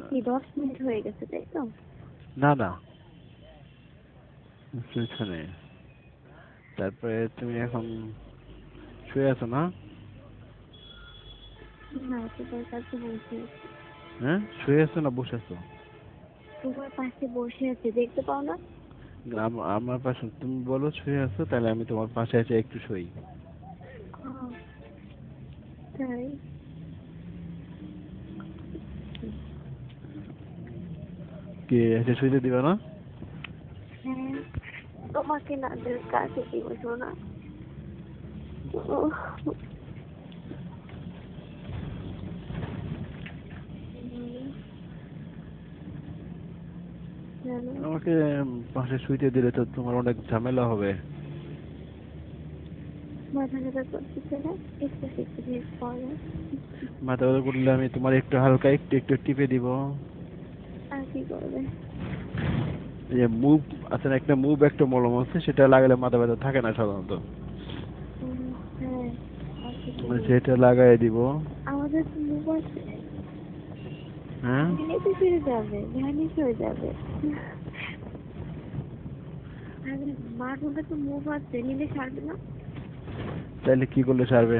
কি দশ মিনিট হয়ে গেছে তাই তো? না না। নেই। তারপরে তুমি এখন শুয়ে আছো না? না তোমার কাছে বসে হ্যাঁ? শুয়ে আছো না বসে আছো? তোমার পাশে বসে আছে দেখতে পাও না? আমার পাশে তুমি বলো শুয়ে আছো তাহলে আমি তোমার পাশে এসে একটু শুই। তাই? কি এসে শুইতে দিবে না হ্যাঁ তোমাকে না দিলে কাছে কি বসো না উহ, হুম। জানো, আমাকে পাশে শুইতে দিলে তো তোমার অনেক ঝামেলা হবে মাথা ব্যথা করলে আমি তোমার একটু হালকা একটু একটু টিপে দিব কি করবে? যে মুভ আছে না একটা মুভ একটা মলম আছে সেটা লাগালে মাথা ব্যথা থাকে না সাধারণত। হ্যাঁ সেটা লাগাই দিব। আমাদের তো মুখ আছে। হ্যাঁ? ভ্যানিশ যাবে ভ্যানিশ যাবে। মার মধ্যে তো মুভ আছে নিলে ছাড়বে না? তাইলে কি করলে সারবে?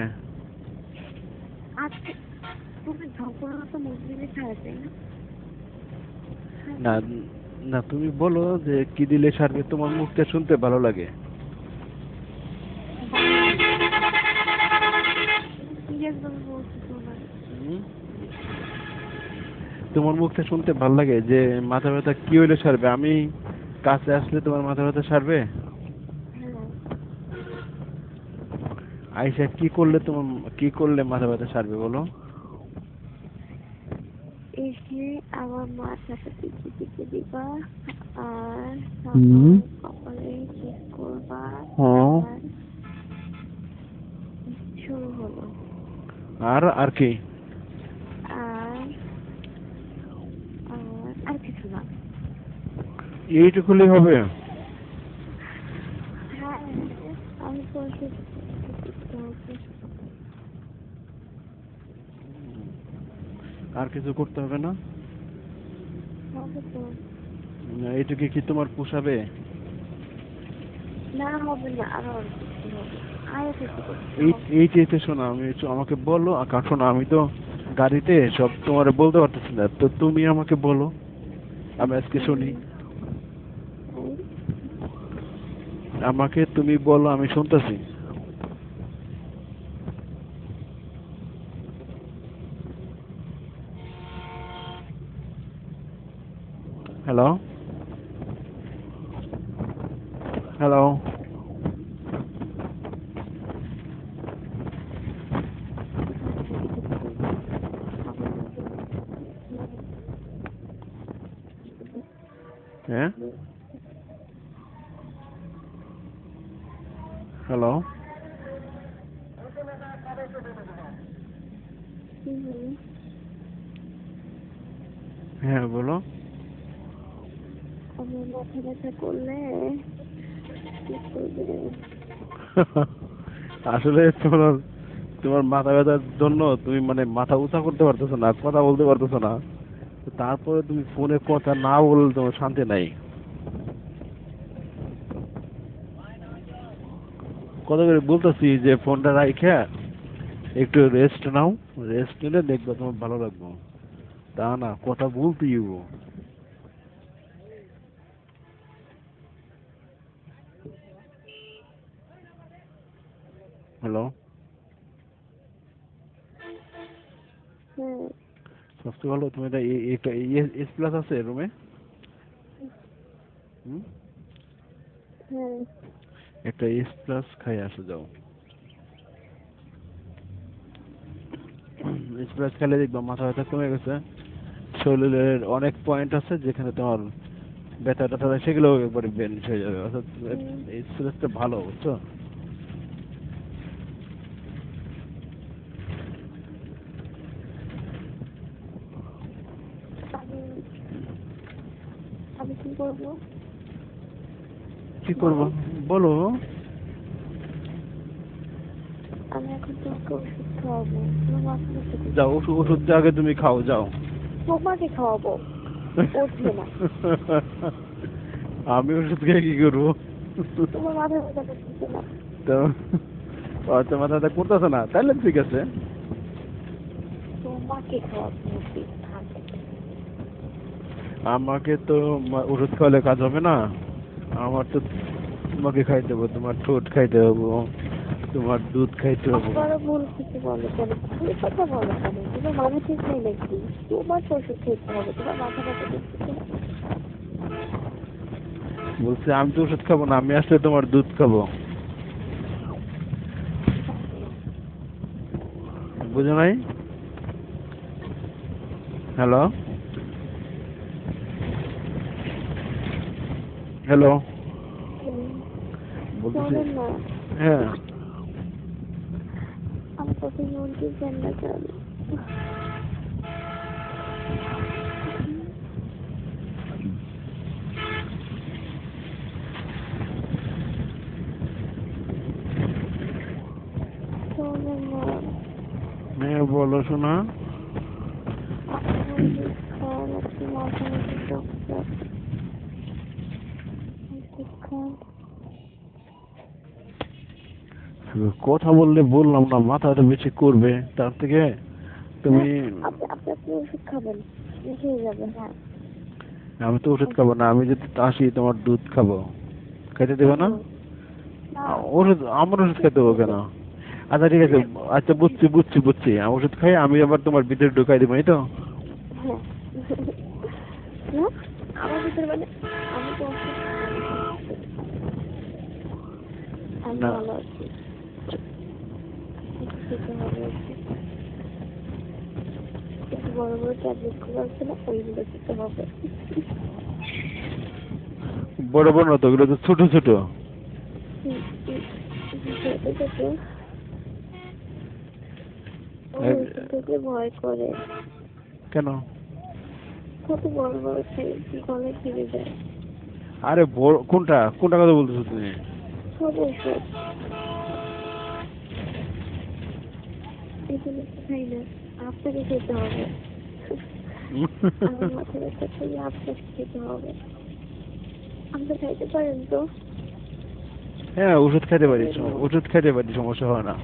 আজকে তুমি ঝগড়া তো মুখ দিলে ছাড়ে না। না না তুমি বলো যে কি দিলে সারবে তোমার মুখটা শুনতে ভালো লাগে? তোমার মুখটা শুনতে ভালো লাগে যে মাথা ব্যথা কি হইলে সারবে? আমি কাছে আসলে তোমার মাথা ব্যথা সারবে? আইসা কি করলে তোমার কি করলে মাথা ব্যথা সারবে বলো? এসে আমার মাথাটা টিপে টিপে দিবা। আর কপালে চেক করবা। হ্যাঁ। আর শুরু হলো। আর আর কি? আর আর আর কিছু না। এইটুকুলি হবে হ্যাঁ আমি তো ওষুধ করতে হবে। আর কিছু করতে হবে না? এইটুকু কি তোমার পোষাবে? না হবে না আরও অনেক কিছু হবে। আরও কিছু করতে এই হবে। এই চেয়েতে শোনো আমি আমাকে বলো আর আমি তো গাড়িতে সব তোমার বলতে পারতেছি না। তো তুমি আমাকে বলো আমি আজকে শুনি। আমাকে তুমি বলো আমি শুনতেছি। হ্যালো হ্যালো হ্যাঁ হ্যালো কি হলো? হ্যাঁ বলো আমার মাথা ব্যথা করলে আসলে তোমার তোমার মাথা ব্যথার জন্য তুমি মানে মাথা উঁচা করতে পারতেছো না কথা বলতে পারতেছো না। তারপরে তুমি ফোনে কথা না বললে তোমার শান্তি নাই। কত করে বলতেছি যে ফোনটা রাইখা, একটু রেস্ট নাও রেস্ট নিলে দেখবে তোমার ভালো লাগবে। তা না, কথা বলতেই হ্যালো হ্যাঁ সবচেয়ে ভালো তুমি এটা এ- একটা এস প্লাস আছে রুমে একটা এস প্লাস খাই আসো যাও। এস প্লাস খেলে দেখবা মাথা ব্যথা কমে গেছে। শরীরের অনেক পয়েন্ট আছে যেখানে তোমার ব্যথা ট্যাথা সেগুলো একবারে বেনিশ হয়ে যাবে। অর্থাৎ এস প্লাসটা ভালো বুঝছ আমি আমি কি করব কি করব? বলো। আমি এখন তোমাকে ওষুধ খাওয়াবো। তোমার মাথা ব্যথা করছে। যাও ওষুধ ওষুধটা আগে তুমি খাও যাও। তোমাকে খাওয়াবো। উঠবে না। আমি ওষুধ খেয়ে কি করব? তোমার মাথা ব্যথা করতেছে না। তো আচ্ছা মাথাটা করতেছে না। তাহলে ঠিক আছে। তোমাকে খাওয়াবো ওষুধ থাকে আমাকে তো মা- ওষুধ খাওয়ালে কাজ হবে না। আমার তো তোমাকে খাইতে হবে তোমার ঠোঁট খাইতে হবে তোমার দুধ খাইতে হবে। আবারও ভুল কিছু বলো কেন ভুল কথা বলো কেন তোমার মাথা ঠিক নেই নাকি? তোমার তো খেতে হবে তোমার মাথা ব্যথা করতেছে বলছে আমি তো ওষুধ খাব না আমি আসলে তোমার দুধ খাব। বুঝো নাই? হ্যালো? হ্যালো? বলতেছি। হ্যাঁ। আমি মন্ত্রী কেন হ্যাঁ বলো শোনা। আপনি খান। কথা বললে বললাম না মাথাটা বেশি করবে তার থেকে তুমি হয়ে। আমি তো ওষুধ খাব না আমি যদি আসি তোমার দুধ খাব। খেতে দেবে না? না। ওষুধ আমার ওষুধ খেতে হবে কেন? আচ্ছা ঠিক আছে আচ্ছা বুঝছি বুঝছি বুঝছি। আমি ওষুধ খাই আমি আবার তোমার ভিতরে ঢুকাই দেবো এই তো। হ্যাঁ। না আমার ভিতরে মানে আমি তো ওষুধ আমি না। ভালো আছি একটু খেতে হবে। একটু বড় বড় ট্যাবলেটগুলো আছে না ওইগুলো খেতে হবে। বড় বড় না তো ওগুলো তো ছোট ছোট। ভয় করে। কেন? কত বড় বড় খেয়ে গলায় ফিরে যায়। আরে বড় কোনটা? কোনটা কথা বলতেছো তুমি? সব ওষুধ। এগুলো খাই না? আপনাকে খেতে হবে। আমার মাথা ব্যথা খেয়ে আপনাকে খেতে হবে। আপনি খাইতে পারেন তো? হ্যাঁ ওষুধ খেতে পারি ওষুধ খেতে পারি সমস্যা হয় না।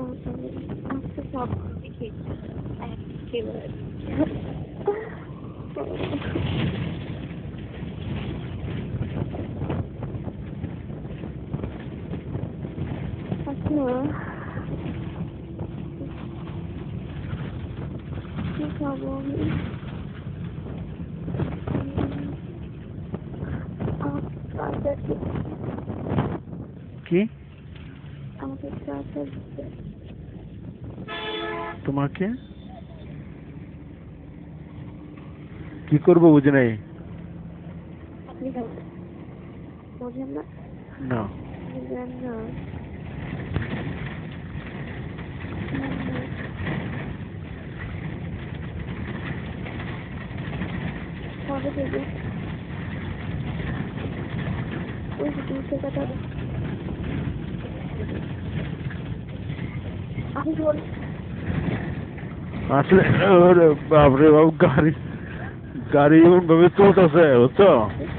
আচ্ছা। আচ্ছা একেবারে আচ্ছা কি? আমি কি আমাকে আছে তোমাকে? কি করব বুঝে নাই? না? না। আমি বল আসলে ওরে বাপরে বাবু গাড়ি গাড়ি এমন ভাবে চলতেছে বুঝছ? হ্যাঁ?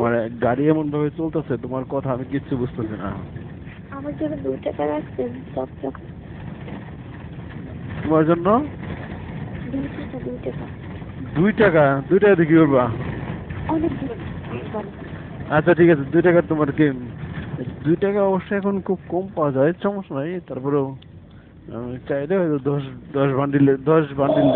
মানে গাড়ি এমন ভাবে চলতেছে তোমার কথা আমি কিচ্ছু বুঝতেছি না। আমার জন্য দুই টাকা রাখছেন তোমার জন্য? দুই টাকা দুই টাকা। দুই টাকা দুই টাকা দিয়ে কি করবা। আচ্ছা ঠিক আছে দুই টাকা তোমার কি দুই টাকা অবশ্যই এখন খুব কম পাওয়া যায় সমস্যা নাই তারপরেও চাইলে হয়তো দশ দশ বান্ডিলে দশ বান্ডিল